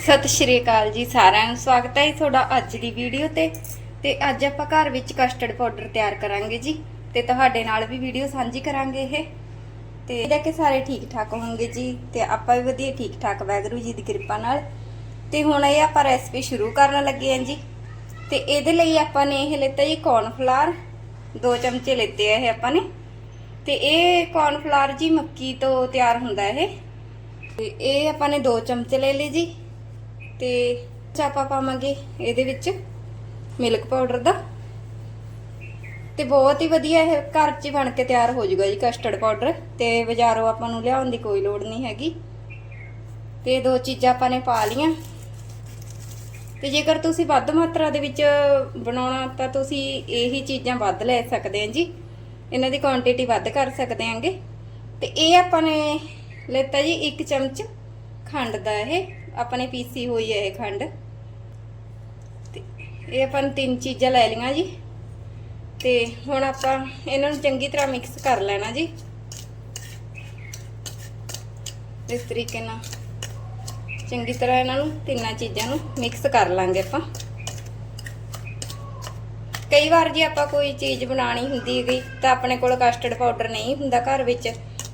ਸਤਿ ਸ਼੍ਰੀ ਅਕਾਲ ਜੀ ਸਾਰਿਆਂ ਨੂੰ। ਸਵਾਗਤ ਹੈ ਜੀ ਤੁਹਾਡਾ ਅੱਜ ਦੀ ਵੀਡੀਓ ਤੇ। ਤੇ ਅੱਜ ਆਪਾਂ ਘਰ ਵਿੱਚ ਕਸਟਰਡ ਪਾਊਡਰ ਤਿਆਰ ਕਰਾਂਗੇ ਜੀ। ਤੇ ਤੁਹਾਡੇ ਨਾਲ ਵੀ ਵੀਡੀਓ ਸਾਂਝੀ ਕਰਾਂਗੇ ਇਹ। ਤੇ ਇਹਦਾ ਕਿ ਸਾਰੇ ਠੀਕ ਠਾਕ ਹੋਣਗੇ ਜੀ। ਤੇ ਆਪਾਂ ਵੀ ਵਧੀਆ ਠੀਕ ਠਾਕ ਵੈਗਰੂ ਜੀ ਦੀ ਕਿਰਪਾ ਨਾਲ। ਤੇ ਹੁਣ ਇਹ ਆਪਾਂ ਰੈਸਪੀ ਸ਼ੁਰੂ ਕਰਨ ਲੱਗੇ ਹਾਂ ਜੀ। ਤੇ ਇਹਦੇ ਲਈ ਆਪਾਂ ਨੇ ਇਹ ਲਿੱਤਾ ਜੀ ਕੌਰਨਫਲਾਰ ਦੋ ਚਮਚੇ ਲਿੱਤੇ ਆ ਇਹ ਆਪਾਂ ਨੇ। ਤੇ ਇਹ ਕੌਰਨਫਲਾਰ ਜੀ ਮੱਕੀ ਤੋਂ ਤਿਆਰ ਹੁੰਦਾ ਇਹ। ਤੇ ਇਹ ਆਪਾਂ ਨੇ ਦੋ ਚਮਚੇ ਲੈ ਲਏ ਜੀ। ਤੇ ਚਾਪਾ ਪਾਵਾਂਗੇ ਇਹਦੇ ਵਿੱਚ ਮਿਲਕ ਪਾਊਡਰ ਦਾ। ਤੇ ਬਹੁਤ ਹੀ ਵਧੀਆ ਇਹ ਘਰ 'ਚ ਬਣ ਕੇ ਤਿਆਰ ਹੋ ਜਾਊਗਾ ਜੀ ਕਸਟਰਡ ਪਾਊਡਰ ਤੇ ਬਾਜ਼ਾਰੋਂ ਆਪਾਂ ਨੂੰ ਲਿਆਉਣ ਦੀ ਕੋਈ ਲੋੜ ਨਹੀਂ ਹੈਗੀ। ਤੇ ਦੋ ਚੀਜ਼ਾਂ ਆਪਾਂ ਨੇ ਪਾ ਲੀਆਂ ਤੇ ਜੇਕਰ ਤੁਸੀਂ ਵੱਧ ਮਾਤਰਾ ਦੇ ਵਿੱਚ ਬਣਾਉਣਾ ਤਾਂ ਤੁਸੀਂ ਇਹੀ ਚੀਜ਼ਾਂ ਵੱਧ ਲੈ ਸਕਦੇ ਆ ਜੀ। ਇਹਨਾਂ ਦੀ ਕੁਆਂਟੀਟੀ ਵੱਧ ਕਰ ਸਕਦੇ ਆਂਗੇ। ਤੇ ਇਹ ਆਪਾਂ ਨੇ ਲੈਤਾ ਜੀ 1 ਚਮਚ ਖੰਡ ਦਾ ਇਹ। ਆਪਣੇ ਪੀਸੀ ਹੋਈ ਹੈ ਇਹ ਖੰਡ। ਤੇ ਇਹ ਆਪਾਂ ਤਿੰਨ ਚੀਜ਼ਾਂ ਲੈ ਲਈਆਂ ਜੀ। ਤੇ ਹੁਣ ਆਪਾਂ ਇਹਨਾਂ ਨੂੰ ਚੰਗੀ ਤਰ੍ਹਾਂ ਮਿਕਸ ਕਰ ਲੈਣਾ ਜੀ। ਇਸ ਤਰੀਕੇ ਨਾਲ ਚੰਗੀ ਤਰ੍ਹਾਂ ਇਹਨਾਂ ਨੂੰ ਤਿੰਨਾਂ ਚੀਜ਼ਾਂ ਨੂੰ ਮਿਕਸ ਕਰ ਲਾਂਗੇ ਆਪਾਂ। ਕਈ ਵਾਰ ਜੇ ਆਪਾਂ ਕੋਈ ਚੀਜ਼ ਬਣਾਣੀ ਹੁੰਦੀ ਹੈਗੀ ਤਾਂ ਆਪਣੇ ਕੋਲ ਕਸਟਰਡ ਪਾਊਡਰ ਨਹੀਂ ਹੁੰਦਾ ਘਰ ਵਿੱਚ।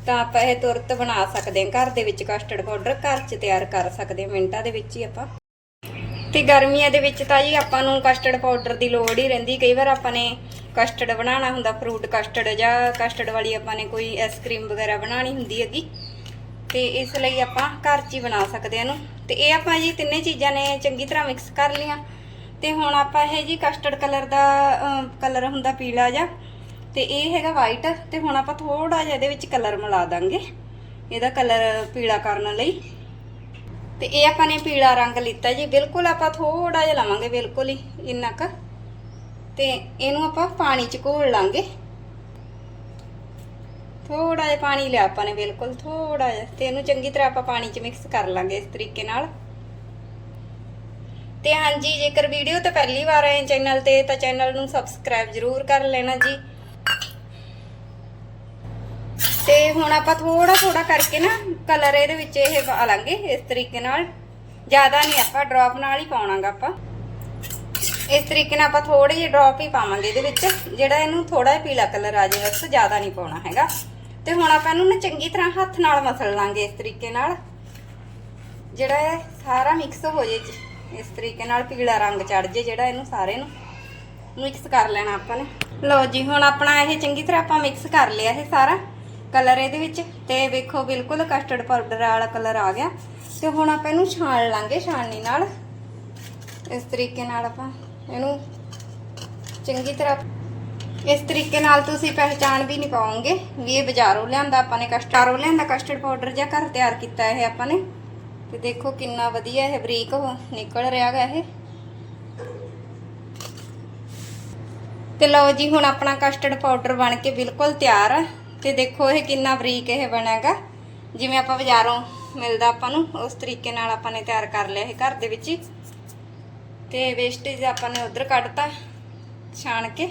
ਤਾਂ ਆਪਾਂ ਇਹ ਤੁਰਤ ਬਣਾ ਸਕਦੇ ਹਾਂ। ਘਰ ਦੇ ਵਿੱਚ ਕਸਟਰਡ ਪਾਊਡਰ ਘਰ 'ਚ ਤਿਆਰ ਕਰ ਸਕਦੇ ਹਾਂ। ਮਿੰਟਾਂ ਦੇ ਵਿੱਚ ਹੀ ਆਪਾਂ। ਤੇ ਗਰਮੀਆਂ ਦੇ ਵਿੱਚ ਤਾਂ ਜੀ ਆਪਾਂ ਨੂੰ ਕਸਟਰਡ ਪਾਊਡਰ ਦੀ ਲੋੜ ਹੀ ਰਹਿੰਦੀ। ਕਈ ਵਾਰ ਆਪਾਂ ਨੇ ਕਸਟਰਡ ਬਣਾਉਣਾ ਹੁੰਦਾ ਫਰੂਟ ਕਸਟਰਡ ਜਾਂ ਕਸਟਰਡ ਵਾਲੀ ਆਪਾਂ ਨੇ ਕੋਈ ਆਈਸਕ੍ਰੀਮ ਵਗੈਰਾ ਬਣਾਉਣੀ ਹੁੰਦੀ ਹੈਗੀ। ਤੇ ਇਸ ਲਈ ਆਪਾਂ ਘਰ 'ਚ ਹੀ ਬਣਾ ਸਕਦੇ ਹਾਂ ਇਹਨੂੰ। ਤੇ ਇਹ ਆਪਾਂ ਜੀ ਤਿੰਨੇ ਚੀਜ਼ਾਂ ਨੇ ਚੰਗੀ ਤਰ੍ਹਾਂ ਮਿਕਸ ਕਰ ਲਈਆਂ। ਤੇ ਹੁਣ ਆਪਾਂ ਇਹ ਜੀ ਕਸਟਰਡ ਕਲਰ ਦਾ ਕਲਰ ਹੁੰਦਾ ਪੀਲਾ ਜਿਹਾ। ਤੇ ਇਹ ਹੈਗਾ ਵਾਈਟ ਤੇ ਹੁਣ ਆਪਾਂ ਥੋੜਾ ਜਿਹਾ ਇਹਦੇ ਵਿੱਚ ਕਲਰ ਮਿਲਾ ਦਾਂਗੇ। ਇਹਦਾ ਕਲਰ ਪੀਲਾ ਕਰਨ ਲਈ। ਤੇ ਇਹ ਆਪਾਂ ਨੇ ਪੀਲਾ ਰੰਗ ਲਿੱਤਾ ਜੀ। ਬਿਲਕੁਲ ਆਪਾਂ ਥੋੜਾ ਜਿਹਾ ਲਵਾਂਗੇ, ਬਿਲਕੁਲ ਹੀ ਇੰਨਾ ਕ। ਤੇ ਇਹਨੂੰ ਆਪਾਂ ਪਾਣੀ ਚ ਘੋਲ ਲਾਂਗੇ। ਥੋੜਾ ਜਿਹਾ ਪਾਣੀ ਲਿਆ ਆਪਾਂ ਨੇ, ਬਿਲਕੁਲ ਥੋੜਾ ਜਿਹਾ। ਤੇ ਇਹਨੂੰ ਚੰਗੀ ਤਰ੍ਹਾਂ ਆਪਾਂ ਪਾਣੀ ਚ ਮਿਕਸ ਕਰ ਲਾਂਗੇ ਇਸ ਤਰੀਕੇ ਨਾਲ। ਤੇ ਹਾਂਜੀ, ਜੇਕਰ ਵੀਡੀਓ ਤੇ ਪਹਿਲੀ ਵਾਰ ਆਏ ਚੈਨਲ ਤੇ, ਤਾਂ ਚੈਨਲ ਨੂੰ ਸਬਸਕ੍ਰਾਈਬ ਜ਼ਰੂਰ ਕਰ ਲੈਣਾ ਜੀ। ਤੇ ਹੁਣ ਆਪਾਂ ਥੋੜਾ ਥੋੜਾ ਕਰਕੇ ਨਾ ਕਲਰ ਇਹਦੇ ਵਿੱਚ ਇਹ ਪਾ ਲਾਂਗੇ ਇਸ ਤਰੀਕੇ ਨਾਲ। ਜ਼ਿਆਦਾ ਨਹੀਂ ਆਪਾਂ ਡ੍ਰੌਪ ਨਾਲ ਹੀ ਪਾਉਣਾਗਾ ਆਪਾਂ। ਇਸ ਤਰੀਕੇ ਨਾਲ ਆਪਾਂ ਥੋੜੇ ਜਿਹੇ ਡ੍ਰੌਪ ਹੀ ਪਾਵਾਂਗੇ ਇਹਦੇ ਵਿੱਚ। ਜਿਹੜਾ ਇਹਨੂੰ ਥੋੜਾ ਜਿਹਾ ਪੀਲਾ ਕਲਰ ਆ ਜਾਏ ਬਸ ਜ਼ਿਆਦਾ ਨਹੀਂ ਪਾਉਣਾ ਹੈਗਾ। ਤੇ ਹੁਣ ਆਪਾਂ ਇਹਨੂੰ ਨਾ ਚੰਗੀ ਤਰ੍ਹਾਂ ਹੱਥ ਨਾਲ ਮਸਲ ਲਾਂਗੇ ਇਸ ਤਰੀਕੇ ਨਾਲ। ਜਿਹੜਾ ਇਹ ਸਾਰਾ ਮਿਕਸ ਹੋ ਜੇ ਜੀ। ਇਸ ਤਰੀਕੇ ਨਾਲ ਪੀਲਾ ਰੰਗ ਚੜ ਜੇ ਜਿਹੜਾ ਇਹਨੂੰ ਸਾਰੇ ਨੂੰ। ਮਿਕਸ ਕਰ ਲੈਣਾ ਆਪਾਂ ਨੇ। ਲਓ ਜੀ, ਹੁਣ ਆਪਣਾ ਇਹ ਚੰਗੀ ਤਰ੍ਹਾਂ ਆਪਾਂ ਮਿਕਸ ਕਰ ਲਿਆ ਇਹ ਸਾਰਾ। ਕਲਰ ਇਹਦੇ ਵਿੱਚ ਤੇ ਵੇਖੋ ਬਿਲਕੁਲ ਕਸਟਰਡ ਪਾਊਡਰ ਵਾਲਾ ਕਲਰ ਆ ਗਿਆ। ਤੇ ਹੁਣ ਆਪਾਂ ਇਹਨੂੰ ਛਾਣ ਲਾਂਗੇ ਛਾਣਨੀ ਨਾਲ। ਇਸ ਤਰੀਕੇ ਨਾਲ ਆਪਾਂ ਇਹਨੂੰ ਚੰਗੀ ਤਰ੍ਹਾਂ ਇਸ ਤਰੀਕੇ ਨਾਲ ਤੁਸੀਂ ਪਹਿਚਾਣ ਵੀ ਨਹੀਂ ਪਾਓਗੇ ਵੀ ਇਹ ਬਾਜ਼ਾਰੋਂ ਲਿਆਂਦਾ ਆਪਾਂ ਨੇ ਕਸਟਰਡੋਂ ਲਿਆਂਦਾ ਕਸਟਰਡ ਪਾਊਡਰ ਜਾਂ ਘਰ ਤਿਆਰ ਕੀਤਾ ਇਹ ਆਪਾਂ ਨੇ। ਤੇ ਦੇਖੋ ਕਿੰਨਾ ਵਧੀਆ ਇਹ ਬਰੀਕ ਨਿਕਲ ਰਿਹਾ ਗਾ ਇਹ। ਤੇ ਲਓ ਜੀ, ਹੁਣ ਆਪਣਾ ਕਸਟਰਡ ਪਾਊਡਰ ਬਣ ਕੇ ਬਿਲਕੁਲ ਤਿਆਰ ਹੈ ਤੇ ਦੇਖੋ ਇਹ ਕਿੰਨਾ ਬਰੀਕ ਇਹ ਬਣਾਗਾ। ਜਿਵੇਂ ਆਪਾਂ ਬਾਜ਼ਾਰੋਂ ਮਿਲਦਾ ਆਪਾਂ ਨੂੰ, ਉਸ ਤਰੀਕੇ ਨਾਲ ਆਪਾਂ ਨੇ ਤਿਆਰ ਕਰ ਲਿਆ ਇਹ ਘਰ ਦੇ ਵਿੱਚ ਹੀ। ਤੇ ਵੇਸਟੇਜ ਆਪਾਂ ਨੇ ਉਧਰ ਕੱਢਤਾ, ਛਾਣ ਕੇ।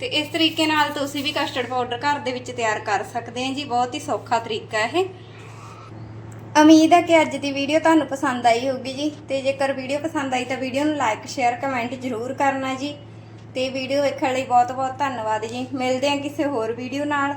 ਤੇ ਇਸ ਤਰੀਕੇ ਨਾਲ ਤੁਸੀਂ ਵੀ ਕਸਟਰਡ ਪਾਊਡਰ ਘਰ ਦੇ ਵਿੱਚ ਤਿਆਰ ਕਰ ਸਕਦੇ ਹੋ ਜੀ, ਬਹੁਤ ਹੀ ਸੌਖਾ ਤਰੀਕਾ ਇਹ। ਉਮੀਦ ਹੈ ਕਿ ਅੱਜ ਦੀ ਵੀਡੀਓ ਤੁਹਾਨੂੰ ਪਸੰਦ ਆਈ ਹੋਊਗੀ ਜੀ। ਤੇ ਜੇਕਰ ਵੀਡੀਓ ਪਸੰਦ ਆਈ ਤਾਂ ਵੀਡੀਓ ਨੂੰ ਲਾਈਕ ਸ਼ੇਅਰ ਕਮੈਂਟ ਜ਼ਰੂਰ ਕਰਨਾ ਜੀ। ਤੇ ਵੀਡੀਓ ਵੇਖਣ ਲਈ ਬਹੁਤ ਬਹੁਤ ਧੰਨਵਾਦ ਜੀ। ਮਿਲਦੇ ਹਾਂ ਕਿਸੇ ਹੋਰ ਵੀਡੀਓ ਨਾਲ।